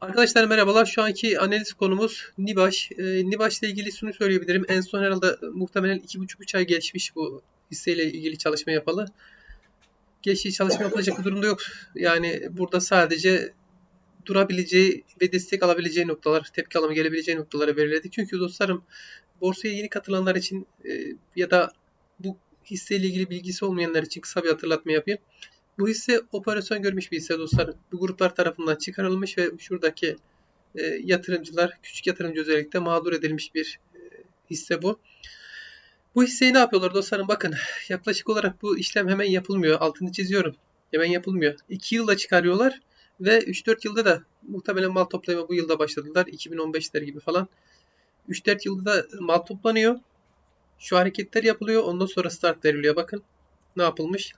Arkadaşlar merhabalar. Şu anki analiz konumuz Nibaş. E, Nibaş ile ilgili şunu söyleyebilirim. En son herhalde muhtemelen 2,5-3 ay geçmiş bu hisseyle ilgili çalışma yapalı. Geçici çalışma yapılacak bir durumda yok. Yani burada sadece durabileceği ve destek alabileceği noktalar, tepki alımı gelebileceği noktalara belirledik. Çünkü dostlarım borsaya yeni katılanlar için e, ya da bu hisseyle ilgili bilgisi olmayanlar için kısa bir hatırlatma yapayım. Bu hisse operasyon görmüş bir hisse dostlarım. Bu gruplar tarafından çıkarılmış ve şuradaki e, yatırımcılar, küçük yatırımcı özellikle mağdur edilmiş bir e, hisse bu. Bu hisseyi ne yapıyorlar dostlarım? Bakın yaklaşık olarak bu işlem hemen yapılmıyor. Altını çiziyorum. Hemen yapılmıyor. 2 yılda çıkarıyorlar ve 3-4 yılda da muhtemelen mal toplamaya bu yılda başladılar. 2015'ler gibi falan. 3-4 yılda da mal toplanıyor. Şu hareketler yapılıyor. Ondan sonra start veriliyor. Bakın ne yapılmış.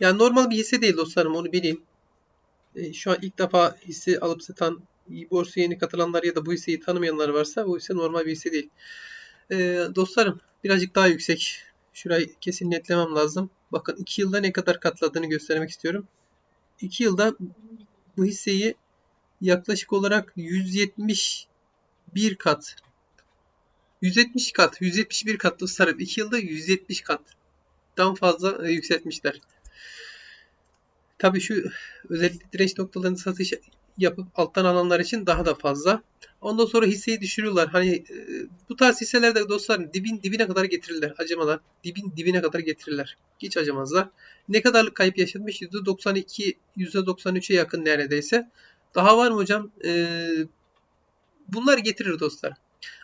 Yani normal bir hisse değil dostlarım onu bileyim. E, şu an ilk defa hisse alıp satan borsaya yeni katılanlar ya da bu hisseyi tanımayanlar varsa bu hisse normal bir hisse değil. E, dostlarım birazcık daha yüksek. Şurayı kesin netlemem lazım. Bakın 2 yılda ne kadar katladığını göstermek istiyorum. 2 yılda bu hisseyi yaklaşık olarak 171 kat 170 kat, 171 kat dostlarım. 2 yılda 170 kattan fazla e, yükseltmişler. Tabii şu özellikle direnç noktalarını satış yapıp alttan alanlar için daha da fazla. Ondan sonra hisseyi düşürüyorlar. Hani e, bu tarz hisselerde dostlar dibin dibine kadar getirirler. Acımalar. Dibin dibine kadar getirirler. Hiç acımazlar. Ne kadarlık kayıp yaşanmış? %92, %93'e yakın neredeyse. Daha var mı hocam? Ee, bunlar getirir dostlar.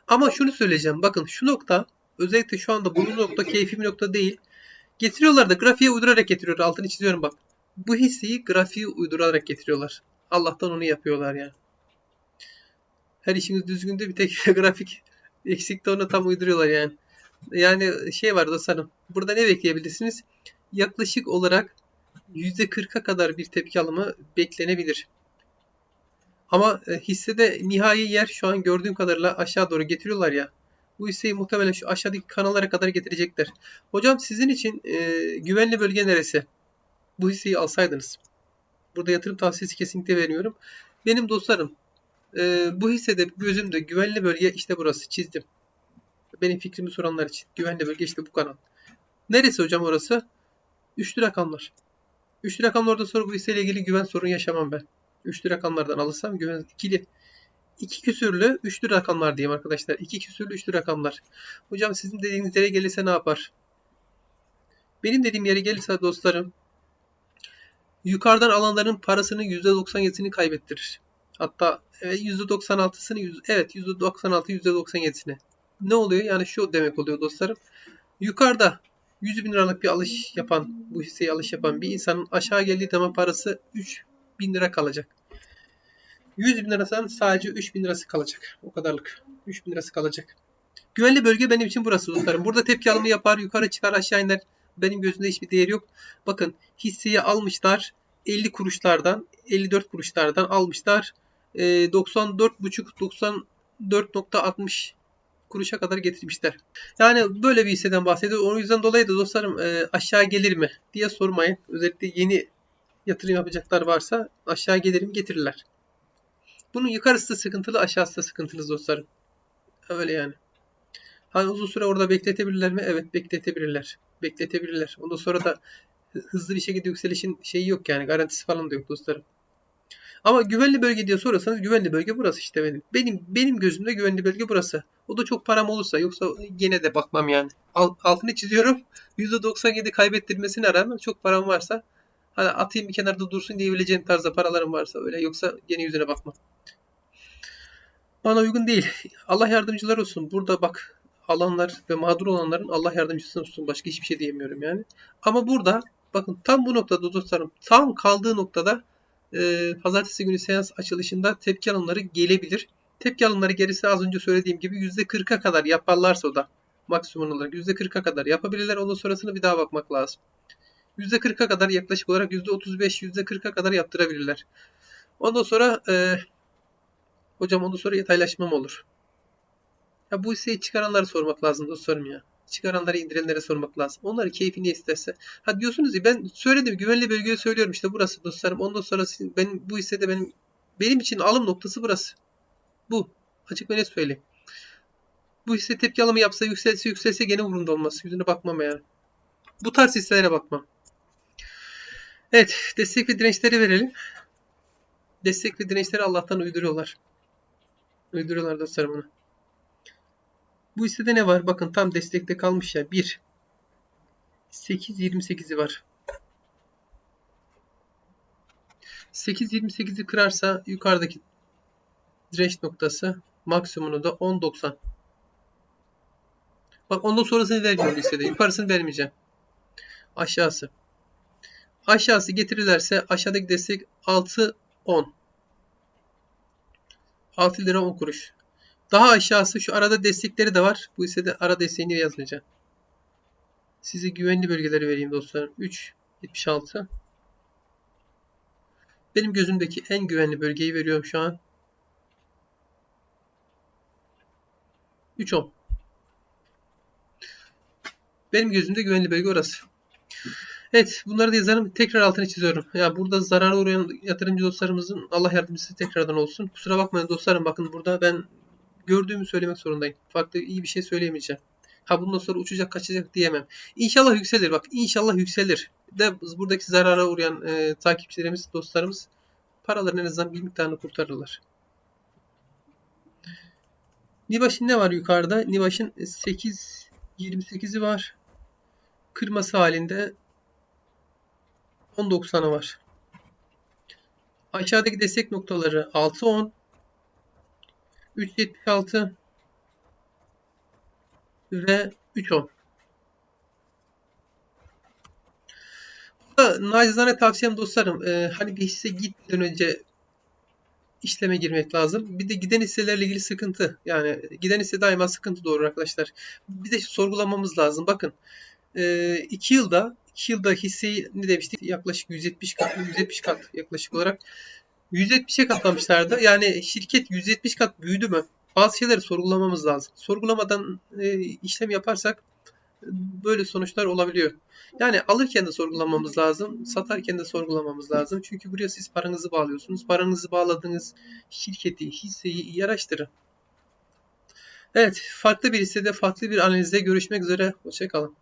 Ama şunu söyleyeceğim. Bakın şu nokta özellikle şu anda bu nokta keyfi bir nokta değil. Getiriyorlar da grafiğe uydurarak getiriyor. Altını çiziyorum bak bu hisseyi grafiği uydurarak getiriyorlar. Allah'tan onu yapıyorlar yani. Her işiniz düzgünde bir tek grafik eksikte onu tam uyduruyorlar yani. Yani şey var dostlarım. Burada ne bekleyebilirsiniz? Yaklaşık olarak %40'a kadar bir tepki alımı beklenebilir. Ama e, hissede nihai yer şu an gördüğüm kadarıyla aşağı doğru getiriyorlar ya. Bu hisseyi muhtemelen şu aşağıdaki kanallara kadar getirecekler. Hocam sizin için e, güvenli bölge neresi? Bu hisseyi alsaydınız. Burada yatırım tavsiyesi kesinlikle vermiyorum. Benim dostlarım e, bu hissede gözümde güvenli bölge işte burası çizdim. Benim fikrimi soranlar için. Güvenli bölge işte bu kanal. Neresi hocam orası? Üçlü rakamlar. Üçlü rakamlarda sonra bu hisseyle ilgili güven sorunu yaşamam ben. Üçlü rakamlardan alırsam güven ikili. İki küsürlü üçlü rakamlar diyeyim arkadaşlar. İki küsürlü üçlü rakamlar. Hocam sizin dediğiniz yere gelirse ne yapar? Benim dediğim yere gelirse dostlarım yukarıdan alanların parasının %97'sini kaybettirir. Hatta %96'sını evet %96 %97'sini. Ne oluyor? Yani şu demek oluyor dostlarım. Yukarıda 100 bin liralık bir alış yapan, bu hisseyi alış yapan bir insanın aşağı geldiği zaman parası 3 bin lira kalacak. 100 bin lirasının sadece 3 bin lirası kalacak. O kadarlık. 3 bin lirası kalacak. Güvenli bölge benim için burası dostlarım. Burada tepki alımı yapar, yukarı çıkar, aşağı iner benim gözümde hiçbir değeri yok. Bakın hisseyi almışlar 50 kuruşlardan 54 kuruşlardan almışlar. E, 94,5 94.60 kuruşa kadar getirmişler. Yani böyle bir hisseden bahsediyor. O yüzden dolayı da dostlarım e, aşağı gelir mi diye sormayın. Özellikle yeni yatırım yapacaklar varsa aşağı gelir mi getirirler. Bunun yukarısı da sıkıntılı aşağısı da sıkıntılı dostlarım. Öyle yani. Hani uzun süre orada bekletebilirler mi? Evet bekletebilirler. Bekletebilirler. Ondan sonra da hızlı bir şekilde yükselişin şeyi yok yani garantisi falan da yok dostlarım. Ama güvenli bölge diye sorarsanız güvenli bölge burası işte benim. Benim benim gözümde güvenli bölge burası. O da çok param olursa yoksa yine de bakmam yani. Altını çiziyorum. %97 kaybettirmesine rağmen çok param varsa hani atayım bir kenarda dursun diyebileceğim tarzda paralarım varsa öyle yoksa gene yüzüne bakmam. Bana uygun değil. Allah yardımcılar olsun. Burada bak alanlar ve mağdur olanların Allah yardımcısı olsun. Başka hiçbir şey diyemiyorum yani. Ama burada bakın tam bu noktada dostlarım tam kaldığı noktada e, pazartesi günü seans açılışında tepki alımları gelebilir. Tepki alımları gerisi az önce söylediğim gibi %40'a kadar yaparlarsa o da maksimum olarak %40'a kadar yapabilirler. Ondan sonrasını bir daha bakmak lazım. %40'a kadar yaklaşık olarak %35, %40'a kadar yaptırabilirler. Ondan sonra e, hocam ondan sonra yataylaşma mı olur? Ya bu hisseyi çıkaranları sormak lazım dostlarım ya. Çıkaranları indirenlere sormak lazım. Onları keyfi ne isterse. Ha diyorsunuz ya ben söyledim güvenli bölgeyi söylüyorum işte burası dostlarım. Ondan sonra ben bu hissede benim Benim için alım noktası burası. Bu. Açık ve net söyleyeyim. Bu hisse tepki alımı yapsa yükselse yükselse gene umurumda olmaz. Yüzüne bakmam yani. Bu tarz hisselere bakmam. Evet. Destek ve dirençleri verelim. Destek ve dirençleri Allah'tan uyduruyorlar. Uyduruyorlar dostlarım bunu. Bu hissede ne var? Bakın tam destekte kalmış ya. 1. 8.28'i var. 8.28'i kırarsa yukarıdaki direnç noktası maksimumunu da 10.90. Bak ondan sonrasını vermiyorum listede. Yukarısını vermeyeceğim. Aşağısı. Aşağısı getirirlerse aşağıdaki destek 6.10. 6 lira 10 kuruş. Daha aşağısı şu arada destekleri de var. Bu ise de ara desteğini yazmayacağım. Size güvenli bölgeleri vereyim dostlarım. 3.76. Benim gözümdeki en güvenli bölgeyi veriyorum şu an. 3.10. Benim gözümde güvenli bölge orası. Evet bunları da yazarım. Tekrar altını çiziyorum. Ya burada zarara uğrayan yatırımcı dostlarımızın Allah yardımcısı tekrardan olsun. Kusura bakmayın dostlarım bakın burada ben gördüğümü söylemek zorundayım. Farklı iyi bir şey söyleyemeyeceğim. Ha bundan sonra uçacak kaçacak diyemem. İnşallah yükselir bak inşallah yükselir. De buradaki zarara uğrayan e, takipçilerimiz dostlarımız paraların en azından bir miktarını kurtarırlar. Nibaş'ın ne var yukarıda? Nibaş'ın 8 28'i var. Kırması halinde 10.90'ı var. Aşağıdaki destek noktaları 6.10 3.76 ve 3.10 Burada nacizane tavsiyem dostlarım e, hani bir hisse gitmeden önce işleme girmek lazım. Bir de giden hisselerle ilgili sıkıntı. Yani giden hisse daima sıkıntı doğurur arkadaşlar. Bir de sorgulamamız lazım. Bakın 2 yılda 2 yılda hisseyi ne demiştik? Yaklaşık 170 kat 170 kat yaklaşık olarak 170'e katlamışlardı. Yani şirket 170 kat büyüdü mü? Bazı şeyleri sorgulamamız lazım. Sorgulamadan e, işlem yaparsak böyle sonuçlar olabiliyor. Yani alırken de sorgulamamız lazım, satarken de sorgulamamız lazım. Çünkü buraya siz paranızı bağlıyorsunuz. Paranızı bağladığınız şirketi, hisseyi iyi araştırın. Evet, farklı bir hissede, farklı bir analizde görüşmek üzere. Hoşçakalın.